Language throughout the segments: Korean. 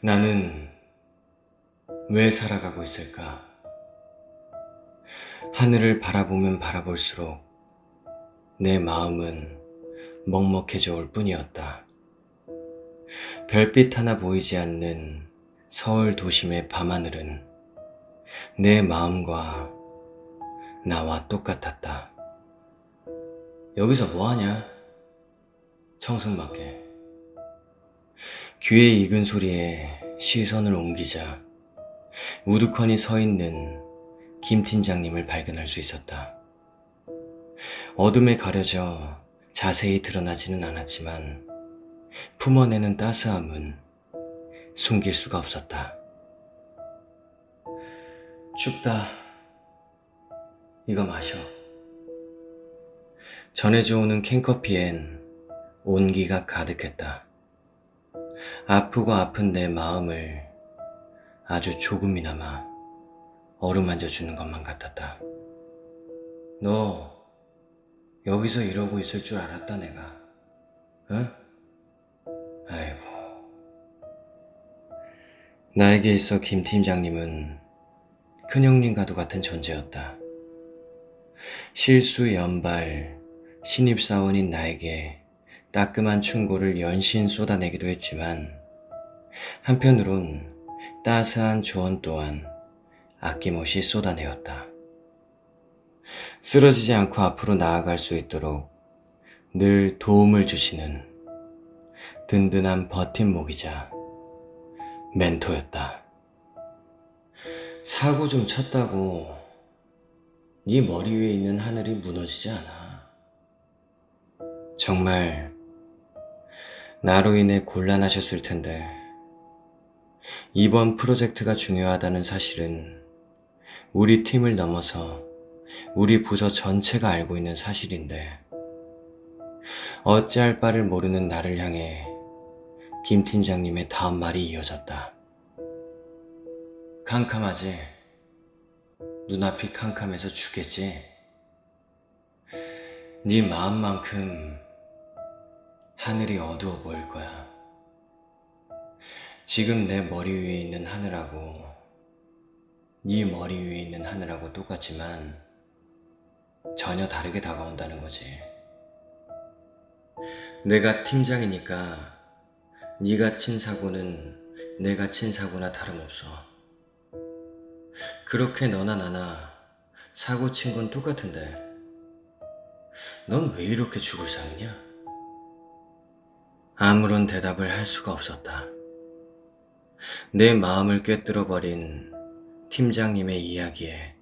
나는 왜 살아가고 있을까? 하늘을 바라보면 바라볼수록 내 마음은 먹먹해져 올 뿐이었다. 별빛 하나 보이지 않는 서울 도심의 밤하늘은 내 마음과 나와 똑같았다. 여기서 뭐하냐? 청승맞게. 귀에 익은 소리에 시선을 옮기자 우두커니 서 있는 김 팀장님을 발견할 수 있었다. 어둠에 가려져 자세히 드러나지는 않았지만 품어내는 따스함은 숨길 수가 없었다. 춥다. 이거 마셔. 전해져 오는 캔커피엔 온기가 가득했다. 아프고 아픈 내 마음을 아주 조금이나마 어루만져 주는 것만 같았다. 너 여기서 이러고 있을 줄 알았다 내가. 응? 아이고. 나에게 있어 김 팀장님은 큰형님과도 같은 존재였다. 실수 연발 신입사원인 나에게 따끔한 충고를 연신 쏟아내기도 했지만 한편으론 따스한 조언 또한 아낌없이 쏟아내었다. 쓰러지지 않고 앞으로 나아갈 수 있도록 늘 도움을 주시는 든든한 버팀목이자 멘토였다. 사고 좀 쳤다고 네 머리 위에 있는 하늘이 무너지지 않아. 정말 나로 인해 곤란하셨을 텐데 이번 프로젝트가 중요하다는 사실은 우리 팀을 넘어서 우리 부서 전체가 알고 있는 사실인데 어찌할 바를 모르는 나를 향해 김 팀장님의 다음 말이 이어졌다. 캄캄하지? 눈앞이 캄캄해서 죽겠지? 네 마음만큼 하늘이 어두워 보일 거야. 지금 내 머리 위에 있는 하늘하고 네 머리 위에 있는 하늘하고 똑같지만 전혀 다르게 다가온다는 거지. 내가 팀장이니까 네가 친 사고는 내가 친 사고나 다름없어. 그렇게 너나 나나 사고 친 건 똑같은데 넌 왜 이렇게 죽을 상이냐? 아무런 대답을 할 수가 없었다. 내 마음을 꿰뚫어 버린 팀장님의 이야기에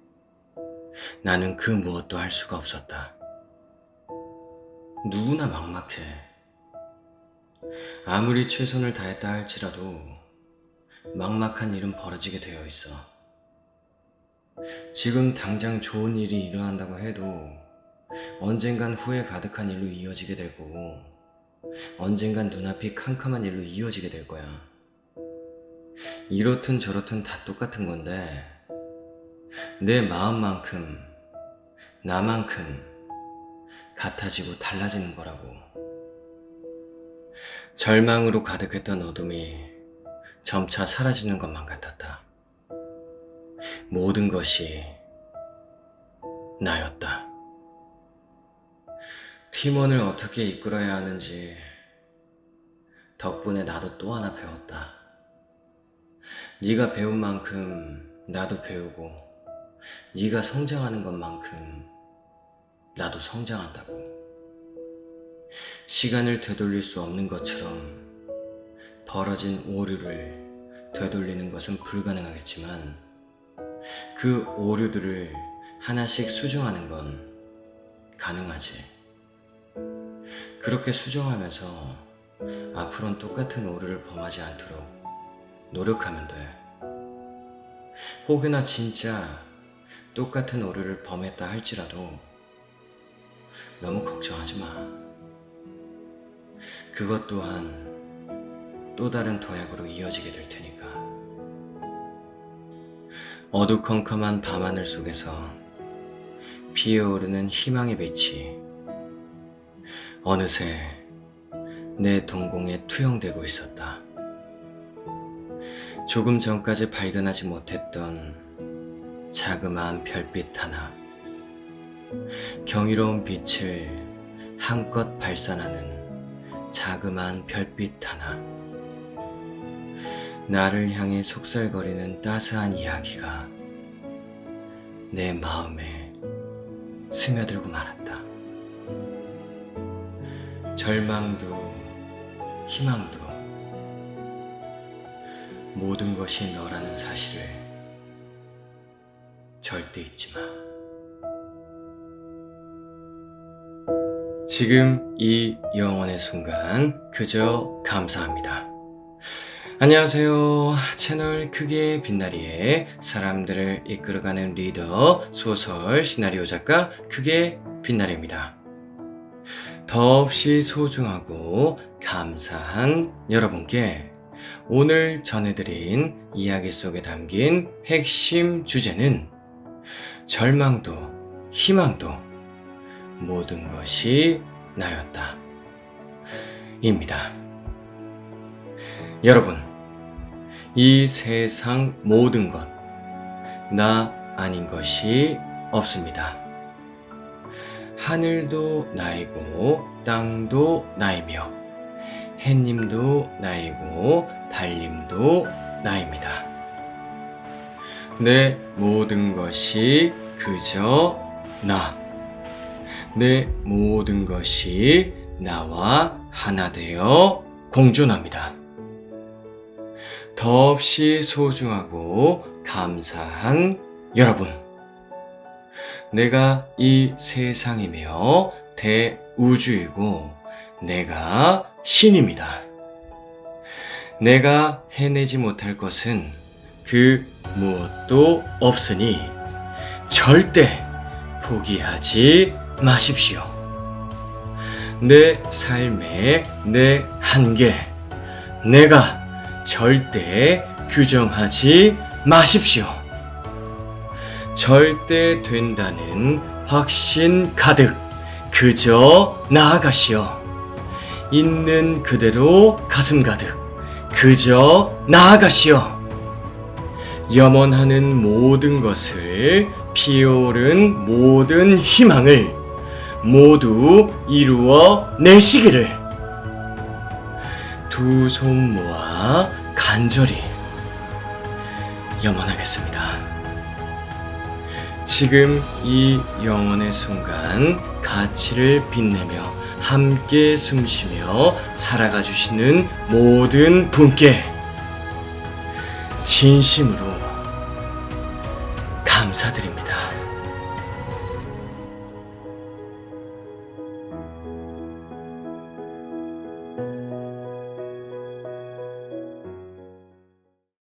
나는 그 무엇도 할 수가 없었다. 누구나 막막해. 아무리 최선을 다했다 할지라도 막막한 일은 벌어지게 되어 있어. 지금 당장 좋은 일이 일어난다고 해도 언젠간 후회 가득한 일로 이어지게 될 거고 언젠간 눈앞이 캄캄한 일로 이어지게 될 거야. 이렇든 저렇든 다 똑같은 건데 내 마음만큼 나만큼 같아지고 달라지는 거라고. 절망으로 가득했던 어둠이 점차 사라지는 것만 같았다. 모든 것이 나였다. 팀원을 어떻게 이끌어야 하는지 덕분에 나도 또 하나 배웠다. 네가 배운 만큼 나도 배우고 네가 성장하는 것만큼 나도 성장한다고. 시간을 되돌릴 수 없는 것처럼 벌어진 오류를 되돌리는 것은 불가능하겠지만 그 오류들을 하나씩 수정하는 건 가능하지. 그렇게 수정하면서 앞으로는 똑같은 오류를 범하지 않도록 노력하면 돼. 혹여나 진짜 똑같은 오류를 범했다 할지라도 너무 걱정하지 마. 그것 또한 또 다른 도약으로 이어지게 될 테니까. 어두컴컴한 밤하늘 속에서 피어오르는 희망의 빛이 어느새 내 동공에 투영되고 있었다. 조금 전까지 발견하지 못했던 자그마한 별빛 하나, 경이로운 빛을 한껏 발산하는 자그마한 별빛 하나, 나를 향해 속살거리는 따스한 이야기가 내 마음에 스며들고 말았다. 절망도 희망도 모든 것이 너라는 사실을 절대 잊지 마. 지금 이 영원의 순간 그저 감사합니다. 안녕하세요. 채널 크게 빛나리의 사람들을 이끌어가는 리더, 소설, 시나리오 작가 크게 빛나리입니다. 더없이 소중하고 감사한 여러분께 오늘 전해드린 이야기 속에 담긴 핵심 주제는 절망도 희망도 모든 것이 나였다. 입니다. 여러분, 이 세상 모든 것, 나 아닌 것이 없습니다. 하늘도 나이고, 땅도 나이며, 햇님도 나이고, 달님도 나입니다. 내 모든 것이 그저 나. 내 모든 것이 나와 하나 되어 공존합니다. 더없이 소중하고 감사한 여러분. 내가 이 세상이며 대우주이고 내가 신입니다. 내가 해내지 못할 것은 그 무엇도 없으니 절대 포기하지 마십시오. 내 삶의 내 한계, 내가 절대 규정하지 마십시오. 절대 된다는 확신 가득 그저 나아가시오. 있는 그대로 가슴 가득 그저 나아가시오. 염원하는 모든 것을 피어오른 모든 희망을 모두 이루어 내시기를 두 손 모아 간절히 염원하겠습니다. 지금 이 영원의 순간 가치를 빛내며 함께 숨쉬며 살아가 주시는 모든 분께 진심으로 감사드립니다.